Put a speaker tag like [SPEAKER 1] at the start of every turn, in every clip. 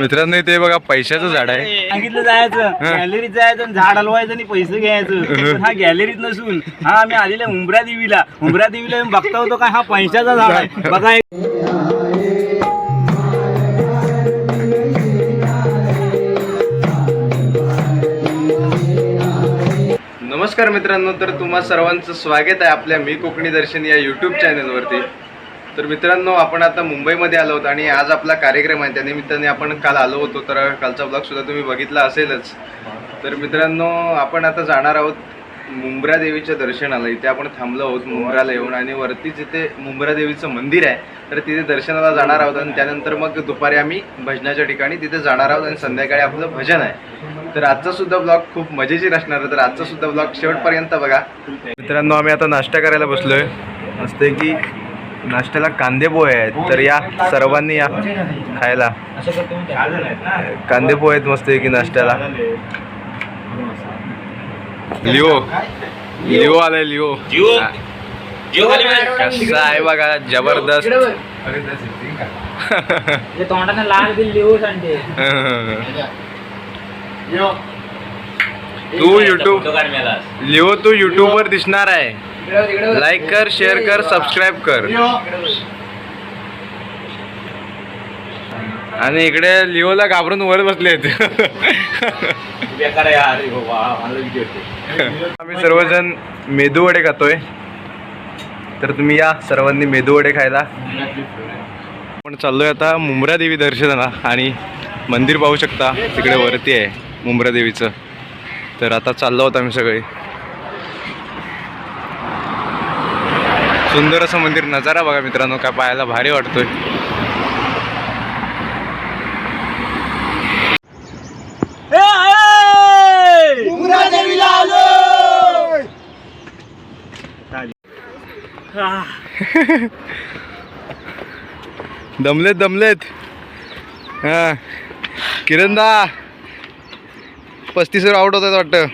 [SPEAKER 1] मित्रांनो ते बघा पैशाचं झाड आहे.
[SPEAKER 2] सांगितलं जायचं. गॅलरीत जायचं आणि झाड हलवायचं आणि पैसे घ्यायचं. पण हा गॅलरीत नसून हा आम्ही आलेल्या उंबरा देवीला. उंबरा देवीला येऊन बघता होतो काय हा पैशाचा झाड आहे. बघा एक.
[SPEAKER 1] नमस्कार मित्रांनो तर तुम्हा सर्वांचं स्वागत आहे आपल्या मी कोकणी दर्शन या यूट्यूब चॅनलवरती तर मित्रांनो आपण आता मुंबईमध्ये आलो होतो आणि आज आपला कार्यक्रम आहे. त्यानिमित्ताने आपण काल आलो होतो तर कालचा ब्लॉग सुद्धा तुम्ही बघितला असेलच. तर मित्रांनो आपण आता जाणार आहोत मुंब्रा देवीच्या दर्शनाला. इथे आपण थांबलो आहोत मुंब्राला येऊन आणि वरती जिथे मुंब्रा देवीचं मंदिर आहे. तर तिथे दर्शनाला जाणार आहोत आणि त्यानंतर मग दुपारी आम्ही भजनाच्या ठिकाणी तिथे जाणार आहोत आणि संध्याकाळी आपलं भजन आहे. तर आजचा सुद्धा ब्लॉग खूप मजेशीर असणार आहे. तर आजचा सुद्धा ब्लॉग शेवटपर्यंत बघा. मित्रांनो आम्ही आता नाश्ता करायला बसलोय. मस्त की नाश्त्याला कांदे पोहे आहेत. तर या सर्वांनी या खायला. कांदे पोहे आहेत मस्त की नाश्त्याला. लिओ. लिओ आलाय लिओ. कसं आहे बघा जबरदस्त.
[SPEAKER 2] तोंडाने लाल बिल सांगते.
[SPEAKER 1] तू युट्यूब लिओ तू युट्यूब वर दिसणार आहे. लाईक कर शेअर कर सबस्क्राईब कर. आणि इकडे लिओला घाबरून वर बसले आहेत. आम्ही सर्वजण मेदू वडे खातोय. तर तुम्ही या सर्वांनी मेदू वडे खायला. आपण चाललोय आता मुंब्रा देवी दर्शनाला आणि मंदिर पाहू शकता. तिकडे वरती आहे मुंब्रा देवीचं. तर आता चाललो आहोत आम्ही सगळे. सुंदर असं मंदिर नजारा बघा मित्रांनो काय पाहायला भारी वाटतोय. दमलेत दमलेत. हा. किरणदा पस्तीसवर आउट होतात वाटतं.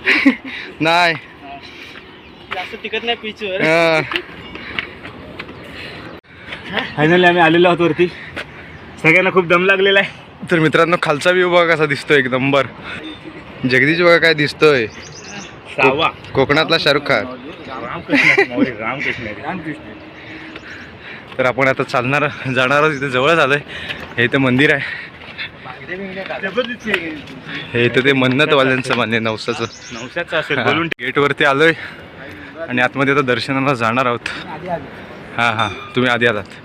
[SPEAKER 1] नाही.
[SPEAKER 2] जास्त तिकट नाही पिचवर. फायनली आम्ही आलेलो आहोत वरती. सगळ्यांना खूप दम लागलेला आहे.
[SPEAKER 1] तर मित्रांनो खालचा व्ह्यू बघा कसा दिसतोय एक नंबर जगदीश बघा काय दिसतोय.
[SPEAKER 2] सावा.
[SPEAKER 1] कोकणातला शाहरुख खान.
[SPEAKER 2] रामकृष्ण. मोरे, रामकृष्ण.
[SPEAKER 1] तर आपण आता चालणार जाणार आहोत इथे जवळ झालंय हे इथं मंदिर आहे. हे इथं ते मन्नतवाल्यांचं मान्य नवसाचं.
[SPEAKER 2] नवसाचं असेल बोलून
[SPEAKER 1] गेटवरती आलोय. आणि आतमध्ये आता दर्शनाला जाणार आहोत. हां हां. तुम्ही आधी आलात.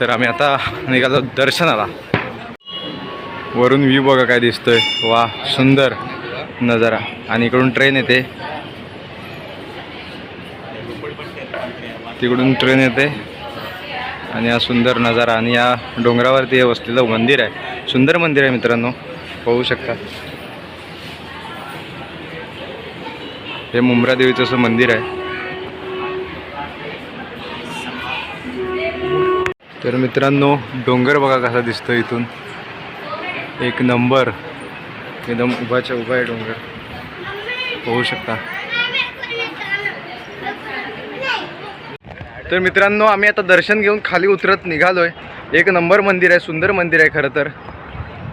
[SPEAKER 2] तर
[SPEAKER 1] आम्ही आता निघालो दर्शनाला. वरून व्ह्यू बघा काय दिसतोय. वा सुंदर. नजारा आणि इकडून ट्रेन येते. तिकडून ट्रेन येते. आणि हा सुंदर नजारा. आणि या डोंगरावरती हे वसलेलं मंदिर आहे. सुंदर मंदिर आहे मित्रांनो. पाहू शकता. हे मुंब्रा देवीचं असं मंदिर आहे. तर मित्रांनो डोंगर बघा कसा दिसतो इथून. एक नंबर. एकदम उभाच्या उभा आहे डोंगर. होऊ शकता. तर मित्रांनो आम्ही आता दर्शन घेऊन खाली उतरत निघालोय. एक नंबर मंदिर आहे सुंदर मंदिर आहे खरं तर.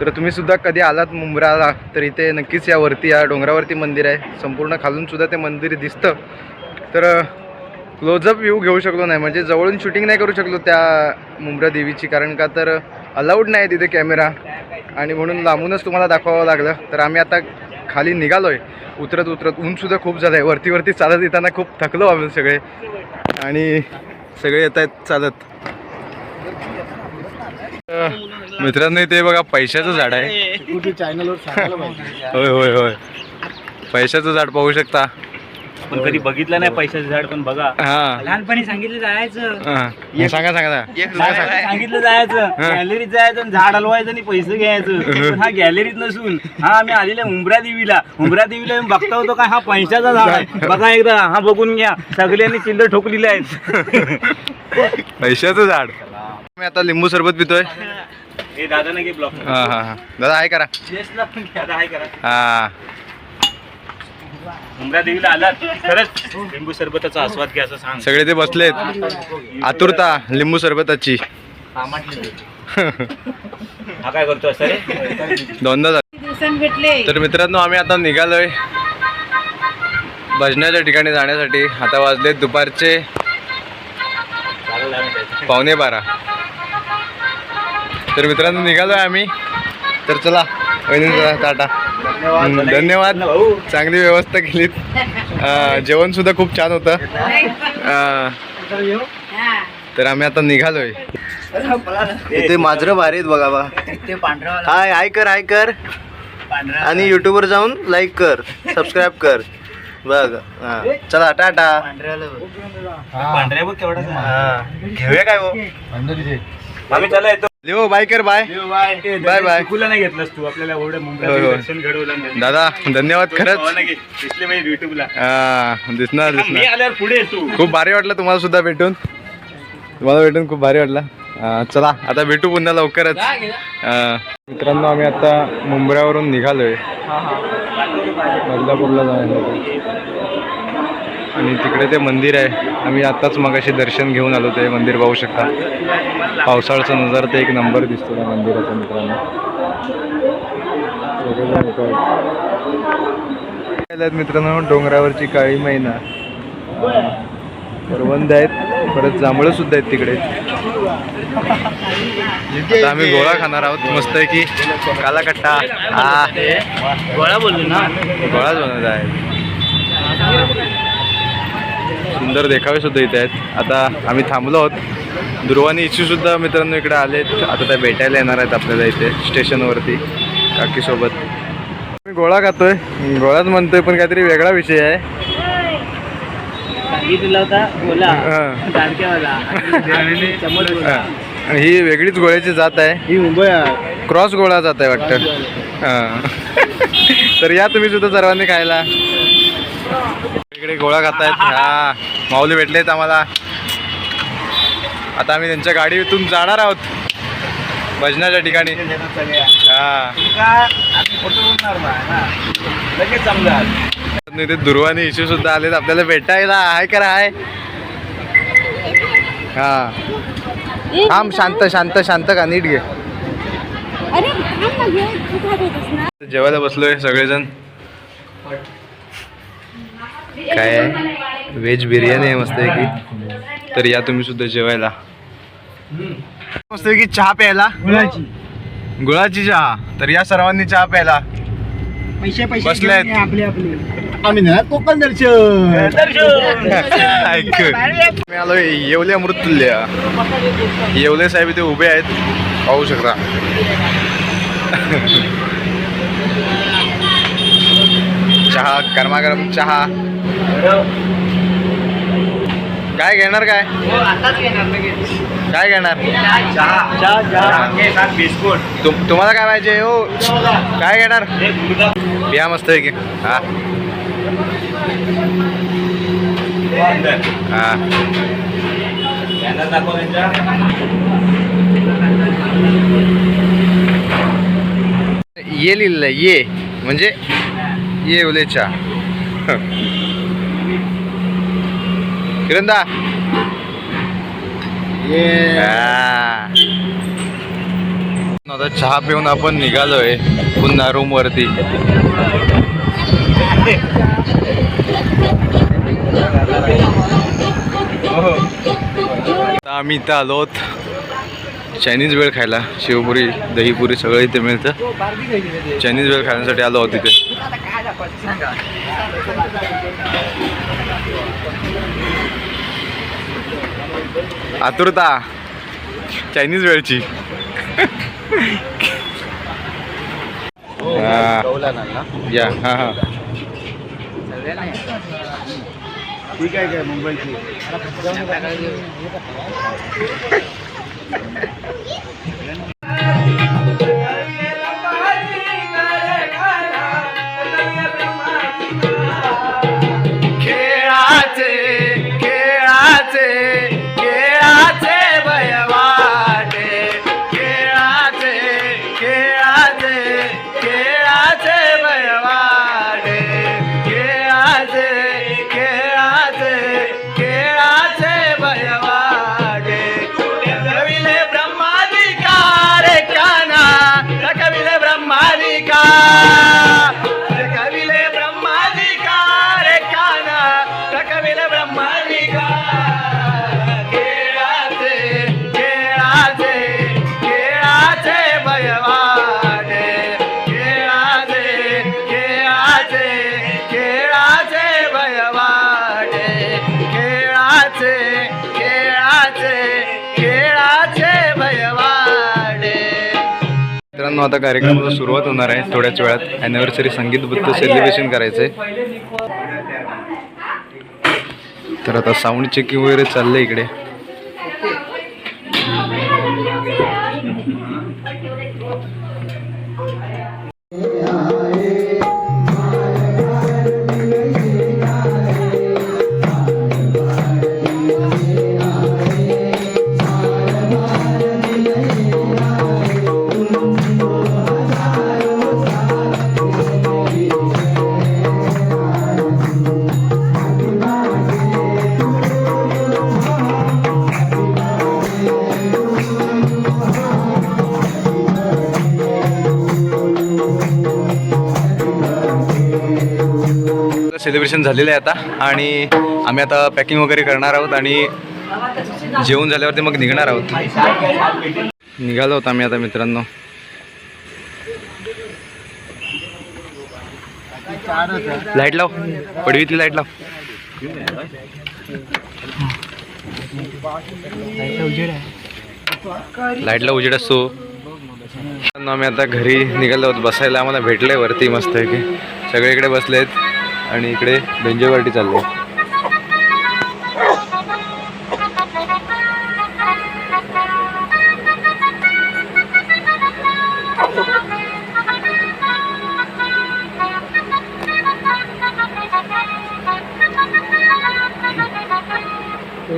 [SPEAKER 1] तर तुम्ही सुद्धा कधी आलात मुंब्राला तर इथे नक्कीच या वरती या डोंगरावरती मंदिर आहे. संपूर्ण खालून सुद्धा ते मंदिर दिसतं. तर क्लोजअप व्ह्यू घेऊ शकलो नाही. म्हणजे जवळून शूटिंग नाही करू शकलो त्या मुंब्रा देवीची कारण का तर अलाउड नाही तिथे कॅमेरा. आणि म्हणून लांबूनच तुम्हाला दाखवावं लागलं. तर आम्ही आता खाली निघालो आहे उतरत उतरत ऊनसुद्धा खूप झालं आहे वरती वरती चालत येताना खूप थकलो आम्ही सगळे. आणि सगळे येत आहेत चालत. मित्रांनो ते बघा पैशाचं झाड आहे. होय होय होय. पैशाचं झाड पाहू शकता.
[SPEAKER 2] पण कधी बघितलं नाही पैशाचं झाड पण बघा.
[SPEAKER 1] हा.
[SPEAKER 2] लहानपणी सांगितलं जायचं.
[SPEAKER 1] हा. सांगा सांगा सांगा.
[SPEAKER 2] सांगितलं जायचं. गॅलरीत जायचं आणि झाड हलवायचं आणि पैसे घ्यायचं. पण हा गॅलरीत नसून हा आम्ही आलेल्या उंबरा देवीला. उंबरा देवीला येऊन बघता होतो काय हा पैशाचा झाड आहे. बघा एकदा हा बघून घ्या. सगळ्यांनी चिल्लर ठोकलेले आहेत.
[SPEAKER 1] पैशाचं झाड. मी आता लिंबू सरबत पितोय.
[SPEAKER 2] हे दादा नाही ब्लॉक
[SPEAKER 1] हा हा हा. दादा आहे करा.
[SPEAKER 2] दादा हाय करा.
[SPEAKER 1] हा.
[SPEAKER 2] उमरा देवीला आलात. खरंच लिंबू सरबताचा आस्वाद घ्या असं सांग.
[SPEAKER 1] सगळे ते बसलेत. आतुरता लिंबू सरबताची.
[SPEAKER 2] हा काय करतो असं रे?
[SPEAKER 1] दोनदा झालं. तर मित्रांनो आम्ही आता निघालोय भजनाच्या ठिकाणी जाण्यासाठी. आता वाजलेत दुपारचे पावणे बारा. तर मित्रांनो निघालोय आम्ही. तर चला टाटा. धन्यवाद.
[SPEAKER 2] भाऊ.
[SPEAKER 1] चांगली व्यवस्था केलीत. अं, जेवण सुद्धा खूप छान होतं. तर आम्ही आता निघालोय. इथे माजरं भारी आहेत बघा बा. हाय हाय कर हाय कर. आणि YouTube वर जाऊन लाईक कर सबस्क्राईब कर. बघ हा. चला टाटा. घेऊया काय हो
[SPEAKER 2] आम्ही त्याला येतो.
[SPEAKER 1] लिओ बाय कर बाय बाय बाय.
[SPEAKER 2] चुकूला नाही घेतलंस तू? आपल्याला एवढं मुंबई. दर्शन घडवलं नाही.
[SPEAKER 1] दादा धन्यवाद खरंच.
[SPEAKER 2] दिसले म्हणजे युट्यूबला
[SPEAKER 1] हा, दिसणार
[SPEAKER 2] मी
[SPEAKER 1] दिसणार.
[SPEAKER 2] आल्यावर पुढे तू.
[SPEAKER 1] खूप भारी वाटलं तुम्हाला सुद्धा भेटून. तुम्हाला भेटून खूप भारी वाटलं. अं, चला आता भेटू पुन्हा लवकरच. अं, मित्रांनो आम्ही आता मुंबऱ्यावरून निघालोय. बदलापूरला जाण्यासाठी आणि तिकडे ते मंदिर आहे. आम्ही आत्ताच मगाशी दर्शन घेऊन आलो ते मंदिर पाहू शकता. पावसाळ्याचा नजारा ते एक नंबर दिसतो त्या मंदिराचा मित्रांनो. मित्रांनो डोंगरावरची काळी मैना. करवंद आहेत परत जांभळं सुद्धा आहेत तिकडे. आता आम्ही गोळा खाणार आहोत. मस्त आहे की काला कट्टा हा.
[SPEAKER 2] गोळा बोललो ना?
[SPEAKER 1] गोळाच बनवत आहे सुंदर देखावे सुद्धा इथे आहेत. आता आम्ही थांबलो आहोत. दुर्वानी इच्छू सुद्धा मित्रांनो इकडे आलेत. आता त्या भेटायला येणार आहेत आपल्याला इथे स्टेशनवरती. काकीसोबत मी गोळा खातोय. गोळाच म्हणतोय पण काहीतरी वेगळा विषय आहे. हा. वेगळीच गोळ्याची जात आहे.
[SPEAKER 2] ही मुंबई
[SPEAKER 1] क्रॉस गोळा जात आहे वाटतं. तर या तुम्ही सुद्धा सर्वांनी खायला. इकडे गोळा खातायत. हा माऊली भेटलेत आम्हाला. आता आम्ही त्यांच्या गाडीतून जाणार आहोत. भजनाच्या ठिकाणी. हा. इथे दुर्वानी इश्यू सुद्धा आलेत. आपल्याला भेटायला. हाय करा हाय? हा. थांब शांत शांत शांत का? नीट घे. जेवायला बसलोय सगळेजण. काय आहे? व्हेज बिर्याणी आहे मस्त की तर या तुम्ही सुद्धा जेवायला. मस्त की चहा प्यायला. गुळाची. चहा. तर या सर्वांनी चहा प्यायला.
[SPEAKER 2] पैसे
[SPEAKER 1] बसलेत.
[SPEAKER 2] आपले आपले.
[SPEAKER 3] आम्ही ना कोकण दर्शन.
[SPEAKER 1] आलोय येवले अमृतुल्य येवले साहेब इथे उभे आहेत. पाहू शकता. चहा गरमागरम चहा. काय घेणार काय? काय घेणार?
[SPEAKER 2] बिस्कुट.
[SPEAKER 1] तुम तुम्हाला काय पाहिजे? हो. काय घेणार? बिया मस्त आहे की. हा. हा. ये लिहिलं ये. म्हणजे ये उलेचा. किरंदा. आता चहा पिऊन आपण निघालोय पुन्हा रूम वरती आम्ही इथं आलो आहोत चायनीज वेळ खायला शिवपुरी दहीपुरी सगळं इथे मिळतं चायनीज वेळ खाण्यासाठी आलो आहोत तिथे आतुरता. चायनीज वेळची या हा हा.
[SPEAKER 2] ठीक आहे काय मुंबईची
[SPEAKER 1] आता कार्यक्रमाला सुरुवात होणार आहे थोड्याच वेळात. अॅनिव्हर्सरी संगीतबद्ध सेलिब्रेशन करायचं आहे तर आता साऊंड चेकिंग वगैरे चाललंय इकडे. सेलिब्रेशन झालेलं आहे आता. आणि आम्ही आता पॅकिंग वगैरे करणार आहोत आणि जेवण झाल्यावरती मग निघणार आहोत. निघालो होतो आम्ही आता मित्रांनो. लाइट लाव. पडवीतली लाइट लाव. लाईटला उजेड असतो आम्ही आता घरी निघालो होतो बसायला आम्हाला भेटलंय वरती मस्त आहे की सगळीकडे बसलेत. आणि इकडे डेंजर पार्टी चालली आहे.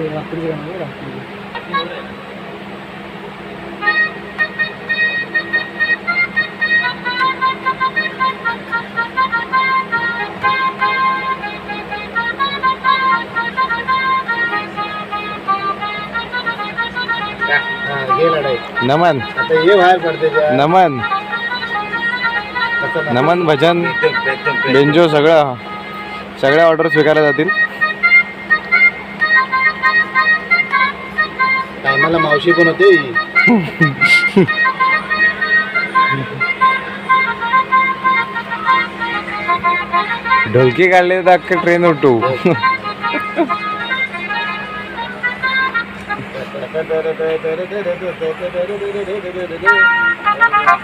[SPEAKER 3] रात्री
[SPEAKER 1] नमन।
[SPEAKER 3] आता ये बाहेर पडते.
[SPEAKER 1] नमन।
[SPEAKER 3] कसं
[SPEAKER 1] नमन? भजन बेंजो सगळं सगळ्या ऑर्डर स्वीकारल्या जातील.
[SPEAKER 3] टायमाला मावशी पण होते?
[SPEAKER 1] ढोलकी काढले तर अख्खं ट्रेन उठू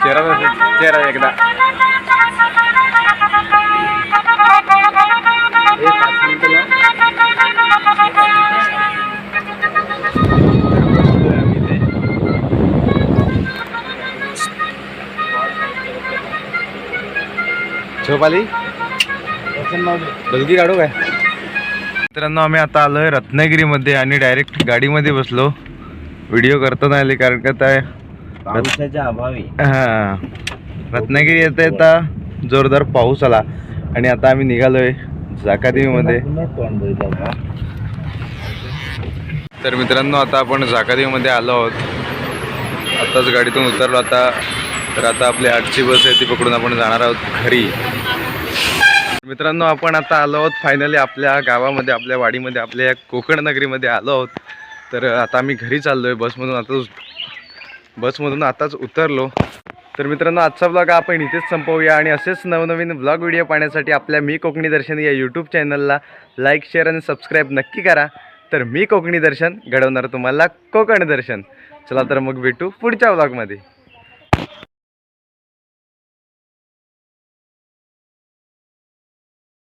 [SPEAKER 1] चेहरा चेहरा एकदा. झोपाली? काढू काय? मित्रांनो आम्ही आता आलोय रत्नागिरीमध्ये आणि डायरेक्ट गाडीमध्ये बसलो. व्हिडिओ करता नाही आले कारण का काय
[SPEAKER 2] पावसाच्या अभावी.
[SPEAKER 1] हा. रत्नागिरी येता येता जोरदार पाऊस आला. आणि आता आम्ही निघालोय जाकादेवीमध्ये तर मित्रांनो आता आपण जाकादेवीमध्ये आलो आहोत. आताच गाडीतून उतरलो आता. तर आता आपली आठची बस आहे ती पकडून आपण जाणार आहोत घरी. मित्रांनो आपण आता आलो आहोत फायनली आपल्या गावामध्ये आपल्या वाडीमध्ये आपल्या कोकण नगरीमध्ये आलो आहोत. तर आता आम्ही घरी चाललो आहे बसमधून आताच बसमधून आताच उतरलो. तर मित्रांनो आजचा ब्लॉग आपण इथेच संपवूया आणि असेच नवनवीन ब्लॉग व्हिडिओ पाहण्यासाठी आपल्या मी कोकणी दर्शन या यूट्यूब चॅनलला लाईक शेअर आणि सबस्क्राईब नक्की करा. तर मी कोकणी दर्शन घडवणार तुम्हाला कोकण दर्शन. चला तर मग भेटू पुढच्या ब्लॉगमध्ये